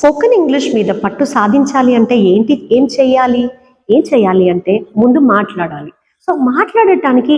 Spoken English మీద పట్టు సాధించాలి అంటే ఏంటి ఏం చేయాలి ఏం చేయాలి అంటే ముందు మాట్లాడాలి. సో మాట్లాడటానికి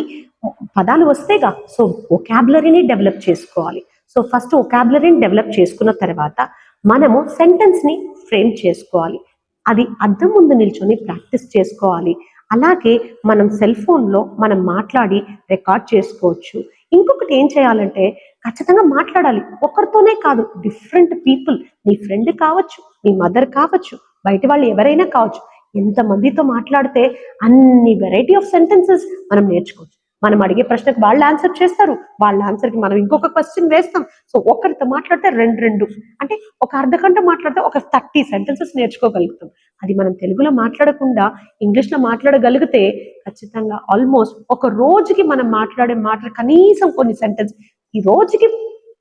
పదాలు వస్తేగా సో ఒకాబులరీని డెవలప్ చేసుకోవాలి. సో ఫస్ట్ ఒకాబులరీని డెవలప్ చేసుకున్న తర్వాత మనము సెంటెన్స్ని ఫ్రేమ్ చేసుకోవాలి. అది అద్దం ముందు నిల్చొని ప్రాక్టీస్ చేసుకోవాలి. అలాగే మనం సెల్ ఫోన్లో మనం మాట్లాడి రికార్డ్ చేసుకోవచ్చు. ఇంకొకటి ఏం చేయాలంటే ఖచ్చితంగా మాట్లాడాలి. ఒకరితోనే కాదు డిఫరెంట్ పీపుల్ నీ ఫ్రెండ్ కావచ్చు నీ మదర్ కావచ్చు బయట వాళ్ళు ఎవరైనా కావచ్చు ఎంతమందితో మాట్లాడితే అన్ని వెరైటీ ఆఫ్ సెంటెన్సెస్ మనం నేర్చుకోవచ్చు. మనం అడిగే ప్రశ్నకు వాళ్ళు ఆన్సర్ చేస్తారు. వాళ్ళ ఆన్సర్కి మనం ఇంకొక క్వశ్చన్ వేస్తాం. సో ఒకరితో మాట్లాడితే రెండు రెండు. అంటే ఒక అర్ధ గంట మాట్లాడితే ఒక థర్టీ సెంటెన్సెస్ నేర్చుకోగలుగుతాం. అది మనం తెలుగులో మాట్లాడకుండా ఇంగ్లీష్లో మాట్లాడగలిగితే ఖచ్చితంగా ఆల్మోస్ట్ ఒక రోజుకి మనం మాట్లాడే మాటలు కనీసం కొన్ని సెంటెన్స్ ఈ రోజుకి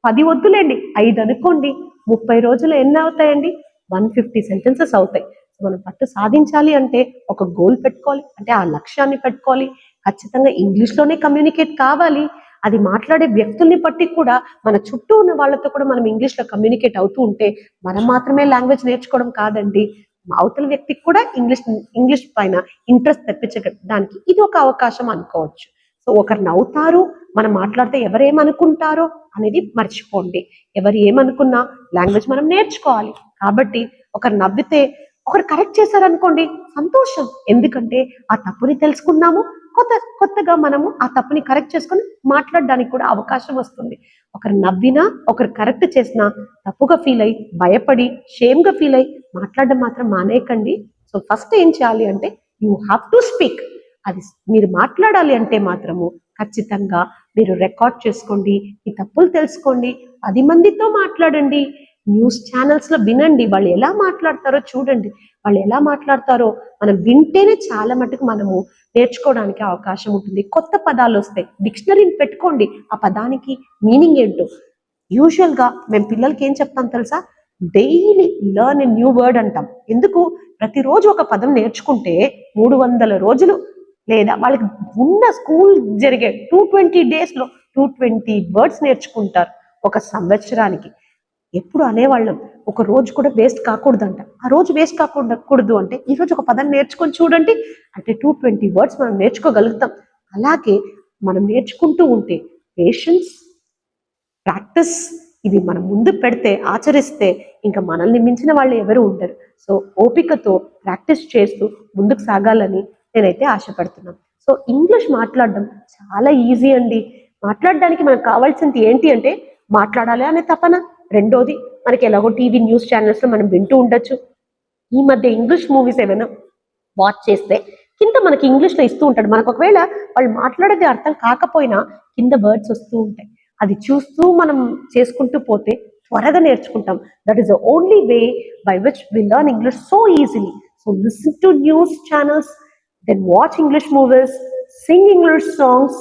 పది వద్దులేండి. ఐదు అనుకోండి. ముప్పై రోజులు ఎన్ని అవుతాయండి? వన్ ఫిఫ్టీ సెంటెన్సెస్ అవుతాయి. మనం పట్టు సాధించాలి అంటే ఒక గోల్ పెట్టుకోవాలి. అంటే ఆ లక్ష్యాన్ని పెట్టుకోవాలి. ఖచ్చితంగా ఇంగ్లీష్లోనే కమ్యూనికేట్ కావాలి. అది మాట్లాడే వ్యక్తుల్ని బట్టి కూడా మన చుట్టూ ఉన్న వాళ్ళతో కూడా మనం ఇంగ్లీష్లో కమ్యూనికేట్ అవుతూ ఉంటే మనం మాత్రమే లాంగ్వేజ్ నేర్చుకోవడం కాదండి. అవతల వ్యక్తికి కూడా ఇంగ్లీష్ ఇంగ్లీష్ పైన ఇంట్రెస్ట్ తెప్పించడానికి ఇది ఒక అవకాశం అనుకోవచ్చు. ఒకరు నవ్వుతారు మనం మాట్లాడితే ఎవరు ఏమనుకుంటారో అనేది మర్చిపోండి. ఎవరు ఏమనుకున్నా లాంగ్వేజ్ మనం నేర్చుకోవాలి. కాబట్టి ఒకరు నవ్వితే ఒకరు కరెక్ట్ చేశారనుకోండి సంతోషం. ఎందుకంటే ఆ తప్పుని తెలుసుకున్నాము కొత్త కొత్తగా మనము ఆ తప్పుని కరెక్ట్ చేసుకొని మాట్లాడడానికి కూడా అవకాశం వస్తుంది. ఒకరు నవ్వినా ఒకరు కరెక్ట్ చేసినా తప్పుగా ఫీల్ అయ్యి భయపడి షేమ్గా ఫీల్ అయ్యి మాట్లాడడం మాత్రం మానేయకండి. సో ఫస్ట్ ఏం చేయాలి అంటే యూ హ్యావ్ టు స్పీక్. అది మీరు మాట్లాడాలి అంటే మాత్రము ఖచ్చితంగా మీరు రికార్డ్ చేసుకోండి ఈ తప్పులు తెలుసుకోండి పది మందితో మాట్లాడండి న్యూస్ ఛానల్స్లో వినండి వాళ్ళు ఎలా మాట్లాడతారో చూడండి. వాళ్ళు ఎలా మాట్లాడతారో మనం వింటేనే చాలా మటుకు మనము నేర్చుకోవడానికి అవకాశం ఉంటుంది. కొత్త పదాలు వస్తాయి. డిక్షనరీని పెట్టుకోండి. ఆ పదానికి మీనింగ్ ఏంటో. యూజువల్గా మేము పిల్లలకి ఏం చెప్తాం తెలుసా? Daily learn a new word అంటాం. ఎందుకు? ప్రతిరోజు ఒక పదం నేర్చుకుంటే మూడు వందల రోజులు లేదా వాళ్ళకి ఉన్న స్కూల్ జరిగే టూ ట్వంటీ డేస్లో టూ ట్వంటీ వర్డ్స్ నేర్చుకుంటారు ఒక సంవత్సరానికి. ఎప్పుడు అనేవాళ్ళం ఒక రోజు కూడా వేస్ట్ కాకూడదంట. ఆ రోజు వేస్ట్ కాకుండా అంటే ఈ రోజు ఒక పదం నేర్చుకొని చూడండి అంటే టూ ట్వంటీ వర్డ్స్ మనం నేర్చుకోగలుగుతాం. అలాగే మనం నేర్చుకుంటూ ఉంటే పేషెన్స్ ప్రాక్టీస్ ఇది మనం ముందు పెడితే ఆచరిస్తే ఇంకా మనల్ని మించిన వాళ్ళు ఎవరు ఉండరు. సో ఓపికతో ప్రాక్టీస్ చేస్తూ ముందుకు సాగాలని నేనైతే ఆశపడుతున్నాను. సో ఇంగ్లీష్ మాట్లాడడం చాలా ఈజీ అండి. మాట్లాడడానికి మనకు కావాల్సింది ఏంటి అంటే మాట్లాడాలి అనే తపన. రెండోది మనకి ఎలాగో టీవీ న్యూస్ ఛానల్స్లో మనం వింటూ ఉండొచ్చు. ఈ మధ్య ఇంగ్లీష్ మూవీస్ ఏమైనా వాచ్ చేస్తే కింద మనకి ఇంగ్లీష్లో ఇస్తూ ఉంటాడు. మనకు ఒకవేళ వాళ్ళు మాట్లాడేది అర్థం కాకపోయినా కింద వర్డ్స్ వస్తూ ఉంటాయి. అది చూస్తూ మనం చేసుకుంటూ పోతే త్వరగా నేర్చుకుంటాం. That is the only way by which we learn English so easily so listen to news channels then watch English movies sing English songs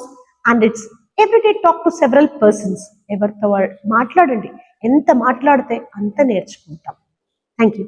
and it's everyday talk to several persons ఎవరితో మాట్లాడండి. ఎంత మాట్లాడితే అంత నేర్చుకుంటాం. Thank you